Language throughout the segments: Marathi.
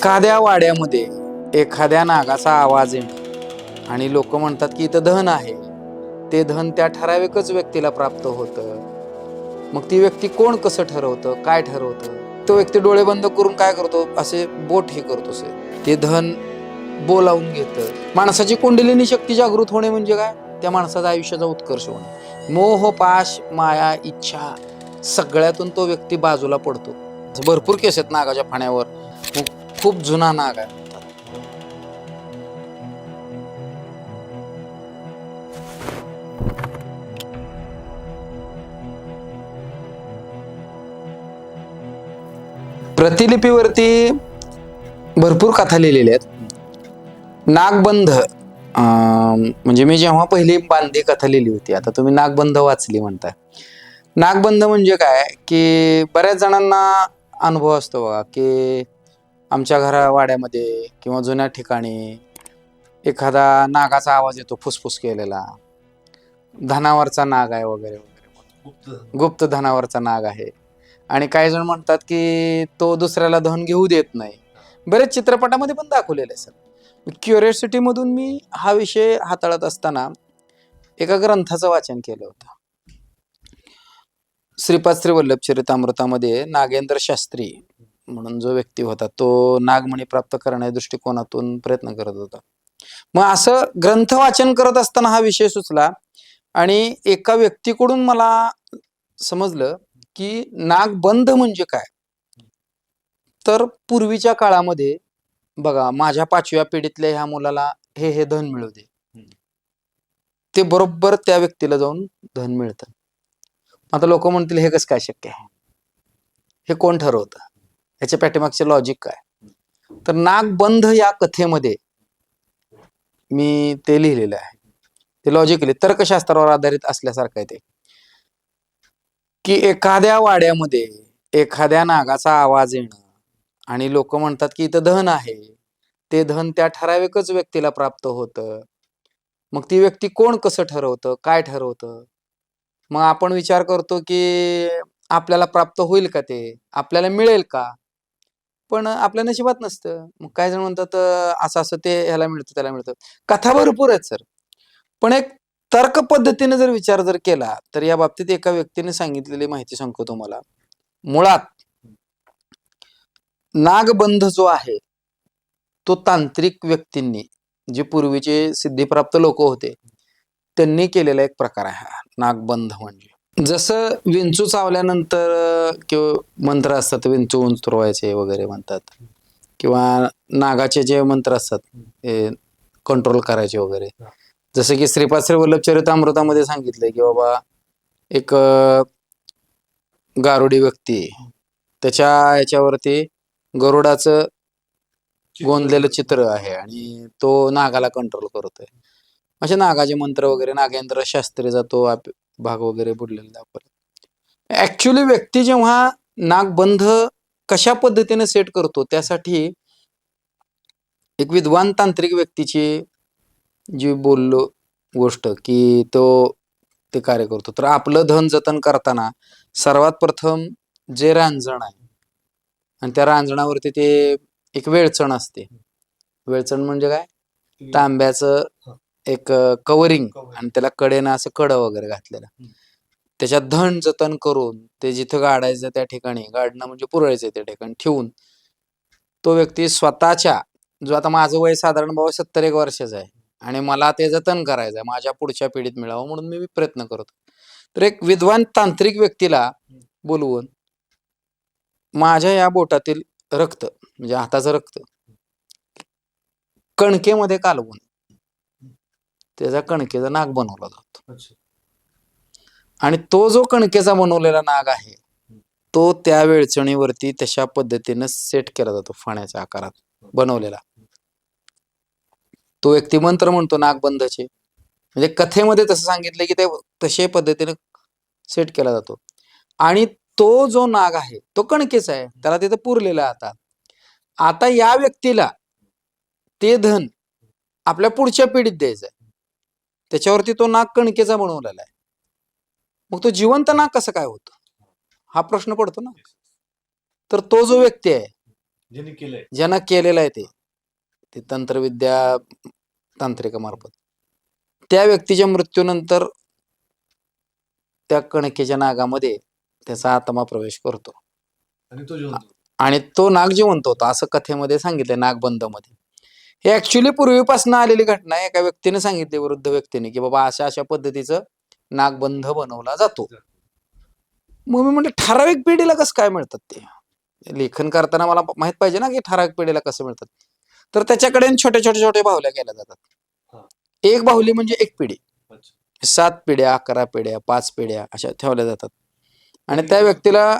एखाद्या वाड्यामध्ये एखाद्या नागाचा आवाज येणं. आणि लोक म्हणतात की इथं धन आहे. ते धन त्या ठराविकच व्यक्तीला प्राप्त होतं. मग ती व्यक्ती कोण कसं ठरवतं काय ठरवतं? तो व्यक्ती डोळे बंद करून काय करतो? असे बोट हे करतो असे. ते धन बोलावून घेतं. माणसाची कुंडलिनी शक्ती जागृत होणे म्हणजे काय? त्या माणसाचा आयुष्याचा उत्कर्ष होणे. मोह पाश माया इच्छा सगळ्यातून तो व्यक्ती बाजूला पडतो. भरपूर केस आहेत नागाच्या फाण्यावर. खूप जुना नाग आहे. प्रतिलिपीवरती भरपूर कथा लिहिलेल्या आहेत. नागबंध म्हणजे मी जेव्हा पहिली बांधी कथा लिहिली होती आता तुम्ही नागबंध वाचली म्हणताय. नागबंध म्हणजे काय? की बऱ्याच जणांना अनुभव असतो बघा की आमच्या घरावाड्यामध्ये किंवा जुन्या ठिकाणी एखादा नागाचा आवाज येतो फुसफुस केलेला. धनावरचा नाग आहे वगैरे वगैरे. गुप्त धनावरचा नाग आहे. आणि काही जण म्हणतात की तो दुसऱ्याला धन घेऊ देत नाही. बरेच चित्रपटामध्ये पण दाखवलेले आहे सर. क्युरियोसिटीमधून मी हा विषय हाताळत असताना एका ग्रंथाचं वाचन केलं होतं. श्रीपाद श्री वल्लभ चरितामृतामध्ये नागेंद्र शास्त्री म्हणून जो व्यक्ती होता तो नागमणी प्राप्त करण्याच्या दृष्टिकोनातून प्रयत्न करत होता. मग असं ग्रंथ वाचन करत असताना हा विषय सुचला आणि एका व्यक्तीकडून मला समजलं की नागबंध म्हणजे काय? तर पूर्वीच्या काळामध्ये बघा माझ्या पाचव्या पिढीतल्या ह्या मुलाला हे हे धन मिळू दे ते बरोबर त्या व्यक्तीला जाऊन धन मिळतं. आता लोक म्हणतील हे कसं काय शक्य आहे? हे कोण ठरवतं? ह्याच्या पाठीमागचे लॉजिक काय? तर नागबंध या कथेमध्ये मी ते लिहिलेलं आहे. ते लॉजिकली तर्कशास्त्रावर आधारित असल्यासारखं आहे ते. की एखाद्या वाड्यामध्ये एखाद्या नागाचा आवाज येणं आणि लोक म्हणतात की इथं धन आहे. ते धन त्या ठराविकच व्यक्तीला प्राप्त होतं. मग ती व्यक्ती कोण कसं ठरवतं? काय ठरवतं? मग आपण विचार करतो की आपल्याला प्राप्त होईल का ते? आपल्याला मिळेल का? पण आपल्या नशिबात नसतं. मग काय जण म्हणतात असं असं ते ह्याला मिळतं त्याला मिळतं. कथा भरपूर आहेत सर. पण एक तर्क पद्धतीने जर विचार जर केला तर या बाबतीत एका व्यक्तीने सांगितलेली माहिती सांगतो तुम्हाला. मुळात नागबंध जो आहे तो तांत्रिक व्यक्तींनी जे पूर्वीचे सिद्धीप्राप्त लोक होते त्यांनी केलेला एक प्रकार आहे नागबंध म्हणजे. जसं विंचू चावल्यानंतर किंवा मंत्र असतात विंचू उंचरवायचे वगैरे म्हणतात. किंवा नागाचे जे मंत्र असतात ते कंट्रोल करायचे वगैरे. जसं की श्रीपाद श्री वल्लभ चरितामृतामध्ये सांगितलंय की बाबा एक गारुडी व्यक्ती त्याच्या याच्यावरती गरुडाचं गोंदलेलं चित्र आहे आणि तो नागाला कंट्रोल करतोय. असे नागाचे मंत्र वगैरे नागेंद्र शास्त्रीचा तो भाग वगैरे बुडलेला दाखवला ऍक्च्युली व्यक्ती जेव्हा नागबंध कशा पद्धतीने सेट करतो त्यासाठी एक विद्वान तांत्रिक व्यक्तीची जी बोललो गोष्ट की तो ते कार्य करतो. तर आपलं धन जतन करताना सर्वात प्रथम जे रांजण आहे आणि त्या रांजणावरती ते एक वेळचण असते. वेळचण म्हणजे काय? तांब्याचं एक कवरिंग आणि त्याला कडेनं असं कडं वगैरे घातलेलं. त्याच्यात धन जतन करून ते जिथं गाडायचं त्या ठिकाणी गाडणं म्हणजे पुरवायचं त्या ठिकाणी ठेवून तो व्यक्ती स्वतःच्या जो आता माझं वय साधारण बाबा सत्तर एक वर्षाचं आहे आणि मला ते जतन करायचं आहे माझ्या पुढच्या पिढीत मिळावं म्हणून मी प्रयत्न करतो तर एक विद्वान तांत्रिक व्यक्तीला बोलवून माझ्या या बोटातील रक्त म्हणजे हाताचं रक्त कणकेमध्ये कालवून. त्याचा कणकेचा नाग बनवला जातो. आणि तो जो कणकेचा बनवलेला नाग आहे तो त्या वेळचणीवरती तशा पद्धतीनं सेट केला जातो फाण्याच्या आकारात बनवलेला. तो व्यक्ती मंत्र म्हणतो नागबंधचे. म्हणजे कथेमध्ये तसं सांगितलं की ते तशे पद्धतीने सेट केला जातो. आणि तो जो नाग आहे तो कणकेचा आहे. त्याला तिथं पुरलेला आता. आता या व्यक्तीला ते धन आपल्या पुढच्या पिढीत द्यायचं आहे त्याच्यावरती तो नाग कणकेचा बनवलेला आहे. मग तो जिवंत नाग कसं काय होतो? हा प्रश्न पडतो ना. तर तो जो व्यक्ती आहे ज्यांनी केलेलं आहे ते ते तंत्रविद्या तांत्रिकामार्फत. त्या व्यक्तीच्या मृत्यूनंतर त्या कणकेच्या नागामध्ये त्याचा आत्मा प्रवेश करतो. आणि तो नाग जिवंत होता असं कथेमध्ये सांगितलंय नागबंधमध्ये. हे ऍक्च्युली पूर्वीपासून आलेली घटना आहे एका व्यक्तीने सांगितली वृद्ध व्यक्तीने की बाबा अशा अशा पद्धतीचं नागबंध बनवला जातो. मग मी म्हटलं ठराविक पिढीला कसं काय मिळतात ते? लेखन करताना मला माहीत पाहिजे ना की ठराविक पिढीला कसं मिळतात. तर त्याच्याकडे छोटे छोटे छोटे बाहुल्या केल्या. जातात. एक बाहुली म्हणजे एक पिढी. सात पिढ्या अकरा पिढ्या पाच पिढ्या अशा ठेवल्या जातात. आणि त्या व्यक्तीला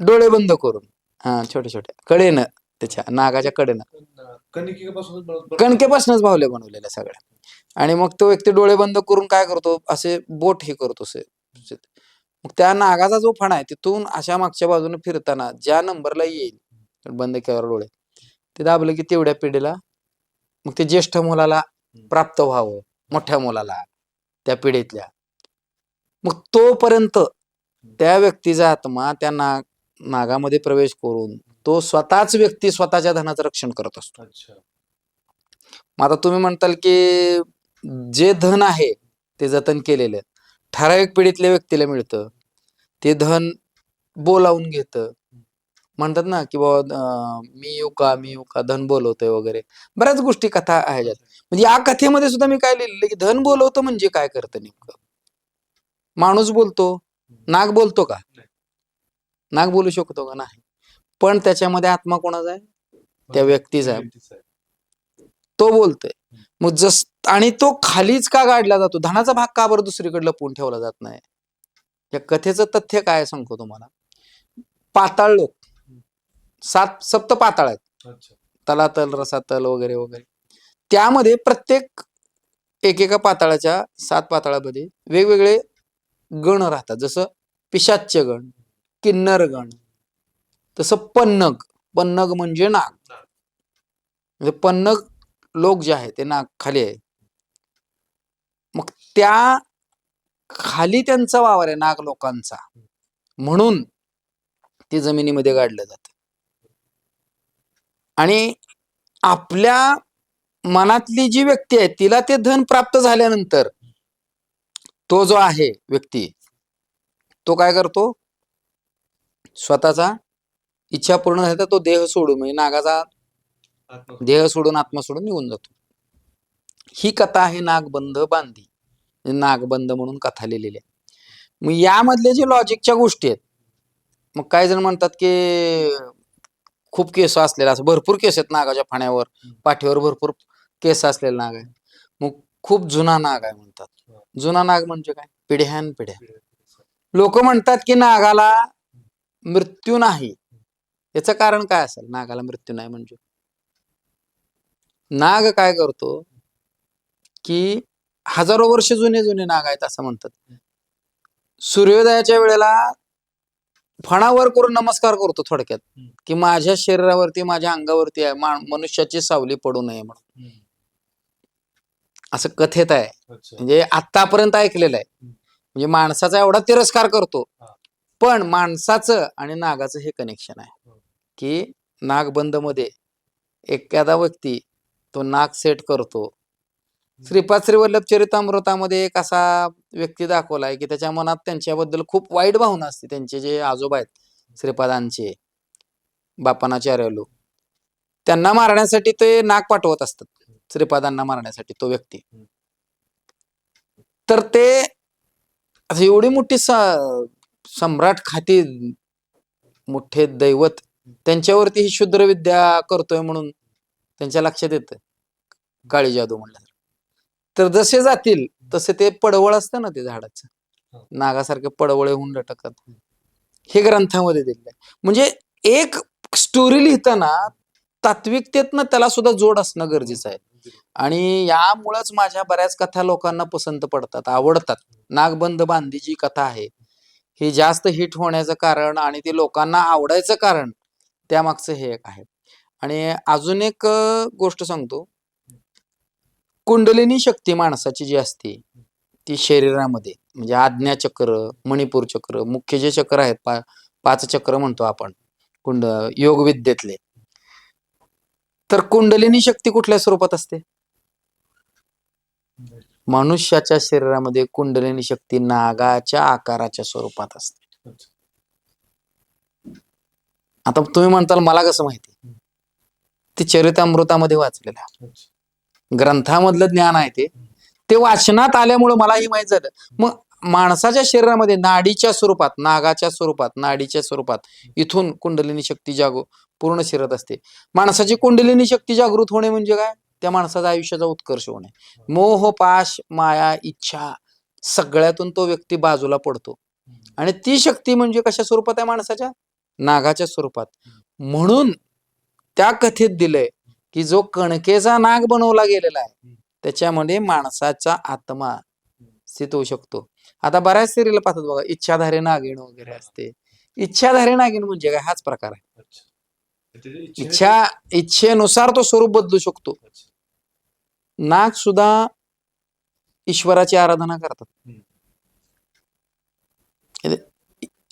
डोळे बंद करून हा छोटे छोटे कडेनं त्याच्या नागाच्या कडेनं. कणिकेपासूनच बाहुल्या बनवलेल्या सगळ्या. आणि मग तो व्यक्ती डोळे बंद करून काय करतो? असे बोट हे करतो मग त्या नागाचा जो फणा आहे तिथून अशा मागच्या बाजूने फिरताना ज्या नंबरला येईल बंद केल्यावर डोळे. ते दाबलं की तेवढ्या पिढीला मग ते ज्येष्ठ मुलाला प्राप्त व्हावं मोठ्या मुलाला त्या पिढीतल्या. मग तोपर्यंत त्या व्यक्तीचा आत्मा त्या नाग नागामध्ये प्रवेश करून तो स्वतःच व्यक्ती स्वतःच्या धनाचं रक्षण करत असतो. अच्छा. मग आता तुम्ही म्हणताल की जे धन आहे ते जतन केलेलं ठराविक पिढीतल्या व्यक्तीला मिळतं ते धन बोलावून घेतं. म्हणतात ना की बाबा मी येऊ का मी येऊ का धन बोलवतोय वगैरे. बऱ्याच गोष्टी कथा आहे ज्यात म्हणजे या कथेमध्ये सुद्धा मी काय लिहिलेलं की धन बोलवतं म्हणजे काय करतं नेमकं? माणूस बोलतो नाग बोलतो का. नाग बोलू शकतो का? नाही. पण त्याच्यामध्ये आत्मा कोणाचा आहे? त्या व्यक्तीचा आहे. तो बोलतोय. मग जस आणि तो खालीच का गाडला जातो? धनाचा भाग का बरं दुसरीकडे लपवून ठेवला जात नाही? या कथेचं तथ्य काय सांगतो तुम्हाला? पाताळ लोक. सात सप्त पाताळ आहेत. तलातल रसातल वगैरे वगैरे. त्यामध्ये प्रत्येक एकेका पाताळाच्या सात पाताळामध्ये वेगवेगळे गण राहतात. जसं पिशाच्य गण किन्नर गण तसं पन्नग पन्नग म्हणजे नाग. म्हणजे पन्नग लोक जे आहे ते नाग खाली आहे मग त्या खाली त्यांचा वावर आहे नाग लोकांचा. म्हणून ते जमिनीमध्ये गाडलं जातं. आणि आपल्या मनातली जी व्यक्ती आहे तिला ते धन प्राप्त झाल्यानंतर तो जो आहे व्यक्ती तो काय करतो? स्वतःचा इच्छा पूर्ण झाली तर तो देह सोडून म्हणजे नागाचा देह सोडून आत्मा सोडून निघून जातो. ही कथा आहे नागबंध बांधी. नागबंध म्हणून कथा लिहिलेली आहे. मग यामधले जे लॉजिकच्या गोष्टी आहेत मग काही जण म्हणतात की खूप केस असलेला असं भरपूर केस आहेत नागाच्या फाण्यावर पाठीवर भरपूर केस असलेला नाग आहे मग खूप जुना नाग आहे म्हणतात. जुना नाग म्हणजे काय? पिढ्यान पिढ्या. लोक म्हणतात की नागाला मृत्यू नाही. याचं कारण काय असेल? नागाला मृत्यू नाही म्हणजे. नाग काय करतो? की हजारो वर्ष जुने जुने नाग आहेत असं म्हणतात. सूर्योदयाच्या वेळेला फणावर करून नमस्कार करतो थोडक्यात. की माझ्या शरीरावरती माझ्या अंगावरती आहे. मा- मनुष्याची सावली पडू नये म्हणून. असं कथेत आहे. म्हणजे आतापर्यंत ऐकलेलं आहे. म्हणजे माणसाचा एवढा तिरस्कार करतो. पण माणसाचं आणि नागाचं हे कनेक्शन आहे. की नागबंदमध्ये एखादा व्यक्ती तो नाग सेट करतो. श्रीपाद श्रीवल्लभ चरितामृतामध्ये एक असा व्यक्ती दाखवलाय की त्याच्या मनात त्यांच्याबद्दल खूप वाईट भावना असते. त्यांचे जे आजोबा आहेत श्रीपादांचे बापानाचार्यलू त्यांना मारण्यासाठी ते नाग पाठवत असतात. श्रीपादांना मारण्यासाठी तो व्यक्ती. तर ते एवढी मोठी सम्राट खाती मोठे दैवत त्यांच्यावरती ही शुद्र विद्या करतोय म्हणून त्यांच्या लक्षात येतं काळी जादू म्हणलं तर जसे जातील तसे ते पडवळ असतं ना ते झाडाचं. हा. नागासारखे पडवळे होऊन लटकतात. हे ग्रंथामध्ये दिलेलं आहे. म्हणजे एक स्टोरी लिहिताना तात्विकतेतनं त्याला सुद्धा जोड असणं गरजेचं आहे. आणि यामुळेच माझ्या बऱ्याच कथा लोकांना पसंत पडतात आवडतात. नागबंध बांधी जी कथा आहे. ही जास्त हिट होण्याचं कारण आणि ती लोकांना आवडायचं कारण त्यामागचं हे एक आहे. आणि अजून एक गोष्ट सांगतो. कुंडलिनी शक्ती माणसाची जी असते ती शरीरामध्ये म्हणजे आज्ञाचक्र मणिपूर चक्र मुख्य जे चक्र आहेत पा पाच चक्र म्हणतो आपण कुंड योग विद्येतले. तर कुंडलिनी शक्ती कुठल्या स्वरूपात असते? मनुष्याच्या शरीरामध्ये कुंडलिनी शक्ती नागाच्या आकाराच्या स्वरूपात असते. आता तुम्ही म्हणताल मला कसं माहिती? ते चरितामृतामध्ये वाचलेलं आहे. ग्रंथामधलं ज्ञान आहे ते. ते वाचनात आल्यामुळे मलाही माहीत झालं. मग माणसाच्या शरीरामध्ये नाडीच्या स्वरूपात नागाच्या स्वरूपात नाडीच्या स्वरूपात इथून कुंडलिनी शक्ती जागो पूर्ण शिरत असते. माणसाची कुंडलिनी शक्ती जागृत होणे म्हणजे काय? त्या माणसाचा आयुष्याचा उत्कर्ष होणे. मोह पाश माया इच्छा सगळ्यातून तो व्यक्ती बाजूला पडतो. आणि ती शक्ती म्हणजे कशा स्वरूपात आहे माणसाच्या? नागाच्या स्वरूपात. म्हणून त्या कथेत दिलंय की जो कणकेचा नाग बनवला गेलेला आहे त्याच्यामध्ये माणसाचा आत्मा स्थित होऊ शकतो. आता बऱ्याच सिरियल पाहतात बघा इच्छाधारी नागिण वगैरे असते. इच्छाधारी नागिण म्हणजे काय? हाच प्रकार आहे. इच्छा इच्छेनुसार तो स्वरूप बदलू शकतो. नाग सुद्धा ईश्वराची आराधना करतात.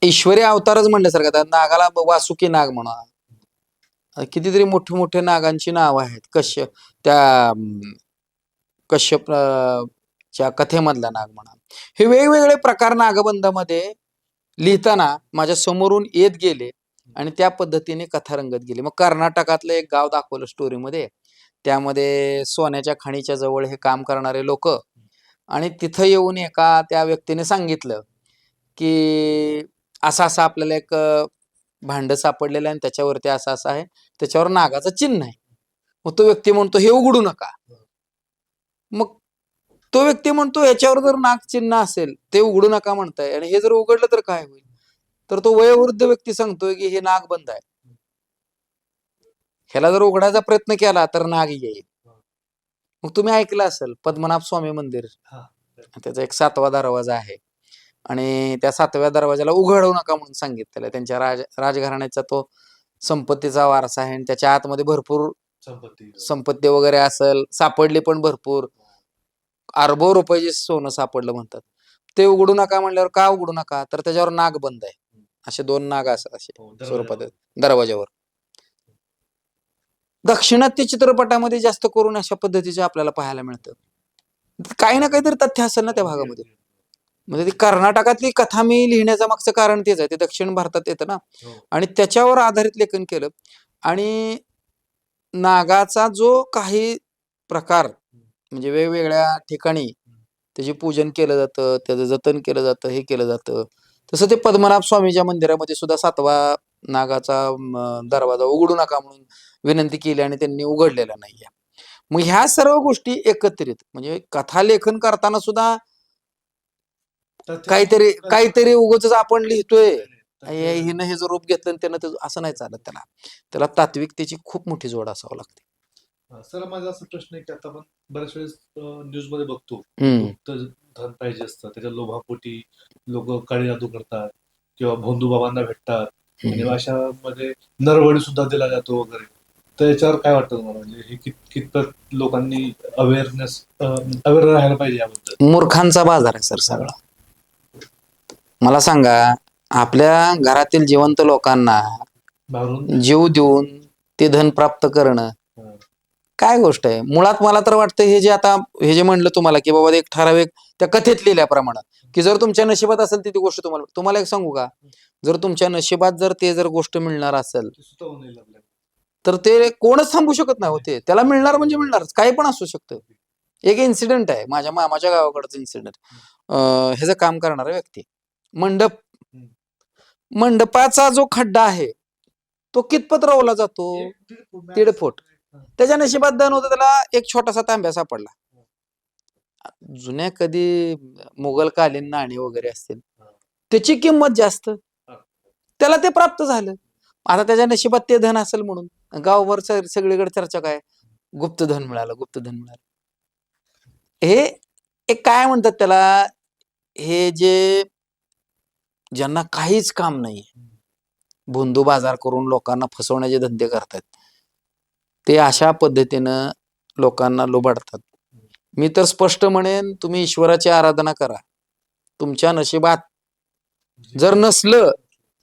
ईश्वरी अवतारच म्हणल्यासारखं आता नागाला वासुकी नाग म्हणा. कितीतरी मोठे मोठे नागांची नावं आहेत. कश्य त्या कश्यप च्या कथेमधला नाग म्हणा. हे वेगवेगळे प्रकार नागबंधामध्ये लिहिताना माझ्या समोरून येत गेले आणि त्या पद्धतीने कथा रंगत गेली. मग कर्नाटकातलं एक गाव दाखवलं स्टोरीमध्ये त्यामध्ये सोन्याच्या खाणीच्या जवळ हे काम करणारे लोक. आणि तिथं येऊन एका त्या व्यक्तीने सांगितलं की असं असं आपल्याला एक भांड सापडलेलं आहे आणि त्याच्यावरती असं असं आहे. त्याच्यावर नागाचं चिन्ह आहे. मग तो व्यक्ती म्हणतो हे उघडू नका. मग तो व्यक्ती म्हणतो याच्यावर जर नाग चिन्ह असेल ते उघडू नका म्हणताय आणि हे जर उघडलं तर काय होईल? तर तो वयोवृद्ध व्यक्ती सांगतोय की हे नाग बंद आहे. ह्याला जर उघडायचा प्रयत्न केला तर नाग येईल. मग तुम्ही ऐकलं असेल पद्मनाभ स्वामी मंदिर. त्याचा एक सातवा दरवाजा आहे. आणि त्या सातव्या दरवाजाला उघडवू नका म्हणून सांगितलेलं. त्यांच्या राज राजघराण्याचा तो संपत्तीचा वारसा आहे आणि त्याच्या आतमध्ये भरपूर संपत्ती. संपत्ती वगैरे असेल सापडली पण भरपूर. अरबो रुपयाचे सोनं सापडलं म्हणतात. ते उघडू नका म्हणल्यावर का उघडू नका? तर त्याच्यावर नाग बंद आहे. असे दोन नाग असतात असे हो, स्वरूपात. दरवाजावर दक्षिणात्य चित्रपटामध्ये जास्त करून अशा पद्धतीचे आपल्याला पाहायला मिळतं. काही ना काहीतरी तथ्य असेल ना त्या भागामध्ये. म्हणजे ती कर्नाटकातली कथा मी लिहिण्याचं मागचं कारण तेच आहे. ते दक्षिण भारतात येतं ना. हो. आणि त्याच्यावर आधारित लेखन केलं. आणि नागाचा जो काही प्रकार म्हणजे वेगवेगळ्या ठिकाणी त्याचे पूजन केलं जातं त्याचं जतन केलं जातं हे केलं जातं. तसं ते पद्मनाभ स्वामीच्या मंदिरामध्ये सुद्धा सातवा नागाचा दरवाजा उघडू नका म्हणून विनंती केली आणि त्यांनी उघडलेला नाहीये. मग ह्या सर्व गोष्टी एकत्रित म्हणजे कथा लेखन करताना सुद्धा काहीतरी काहीतरी उगच आपण लिहितोय. हिनं हे जर रूप घेतलं त्यानं ते असं नाही चालत त्याला. त्याला तात्विकतेची खूप मोठी जोड असावं लागते. सर माझा असा प्रश्न आहे की आता आपण बऱ्याच वेळेस न्यूजमध्ये बघतो. धन पाहिजे असतं त्याच्या लोभापोटी लोक काळी जादू करतात किंवा भोंदू बाबांना भेटतात. आणि अशा मध्ये नरवडी सुद्धा दिला जातो वगैरे. तर याच्यावर काय वाटतं तुम्हाला? म्हणजे हे कित कितपत लोकांनी अवेअरनेस अवेअर राहायला पाहिजे याबद्दल? मूर्खांचा बाजार आहे सर सगळा. मला सांगा आपल्या घरातील जिवंत लोकांना जीव देऊन ते धन प्राप्त करणं काय गोष्ट आहे? मुळात मला तर वाटतं हे जे आता हे जे म्हणलं तुम्हाला की बाबा एक ठराविक त्या कथेत लिहिल्याप्रमाणे की जर तुमच्या नशिबात असेल ती ती गोष्ट तुम्हाला तुम्हाला एक सांगू का? जर तुमच्या नशिबात जर ते जर गोष्ट मिळणार असेल तर ते कोणच थांबू शकत नाही होते त्याला मिळणार म्हणजे मिळणारच काही पण असू शकतं. एक इन्सिडेंट आहे माझ्या मामाच्या गावाकडचं इन्सिडेंट ह्याचं काम करणारा व्यक्ती. मंडप. मंडपाचा जो खड्डा आहे तो कितपत रोवला जातो? दीड फूट त्याच्या नशिबात धन होतं त्याला एक छोटासा तांब्या सापडला. जुन्या कधी मुघलकालीन नाणी वगैरे असतील. त्याची किंमत जास्त. त्याला ते प्राप्त झालं. आता त्याच्या नशिबात ते धन असेल म्हणून. गावभर सग- सगळीकडे चर्चा काय? गुप्तधन मिळालं गुप्तधन मिळालं. हे एक काय म्हणतात त्याला? हे जे ज्यांना काहीच काम नाही भोंदू बाजार करून लोकांना फसवण्याचे धंदे करतात ते अशा पद्धतीनं लोकांना लुबाडतात. मी तर स्पष्ट म्हणेन तुम्ही ईश्वराची आराधना करा. तुमच्या नशिबात जर नसलं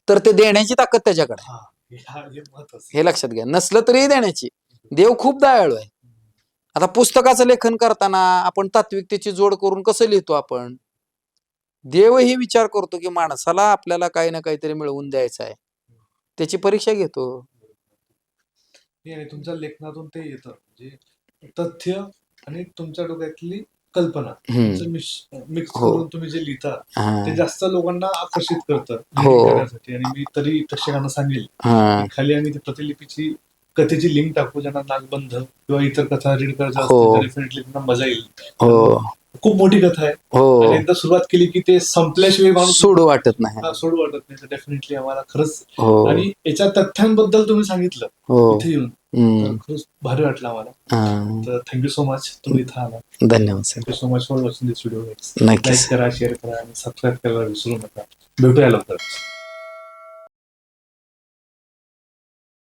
तर ते देण्याची ताकद त्याच्याकडे हे- हे लक्षात घ्या. नसलं तरी देण्याची. देव खूप दयाळू आहे. आता पुस्तकाचं लेखन करताना आपण तात्विकतेची जोड करून कसं लिहितो आपण? देवही विचार करतो की माणसाला आपल्याला काही ना काहीतरी मिळवून द्यायचं आहे. त्याची परीक्षा घेतो. हे आणि तुमच्या लेखनातून ते येतं. म्हणजे तथ्य आणि तुमच्या डोक्यातली कल्पना. हम्म. मिक्स हो. करून तुम्ही जे लिहिता हा, ते जास्त लोकांना आकर्षित करतं. हो. करण्यासाठी. आणि मी तरी प्रेक्षकांना सांगेल हा, खाली आम्ही ती प्रतिलिपीची कथेची लिंक टाकू ज्यांना नागबंध किंवा इतर कथा रीड करायच्या हो. असतील डेफिनेटली त्यांना मजा येईल. हो. खूप मोठी कथा आहे. हो. एकदा सुरुवात केली की ते संपल्याशिवाय माणूस सोडू वाटत नाही. हा, सोडू वाटत नाही. डेफिनेटली आम्हाला खरंच हो. आणि याच्या तथ्यांबद्दल तुम्ही सांगितलं. हो. इथे येऊन. हम्म, खरंच भारी वाटलं आम्हाला. हा. तर थँक्यू सो मच तुम्ही इथं आला. धन्यवाद thank you so much for watching this video नक्कीच. लाईक करा शेअर करा आणि सबस्क्राईब करायला विसरू नका. भेटूया लवकरच.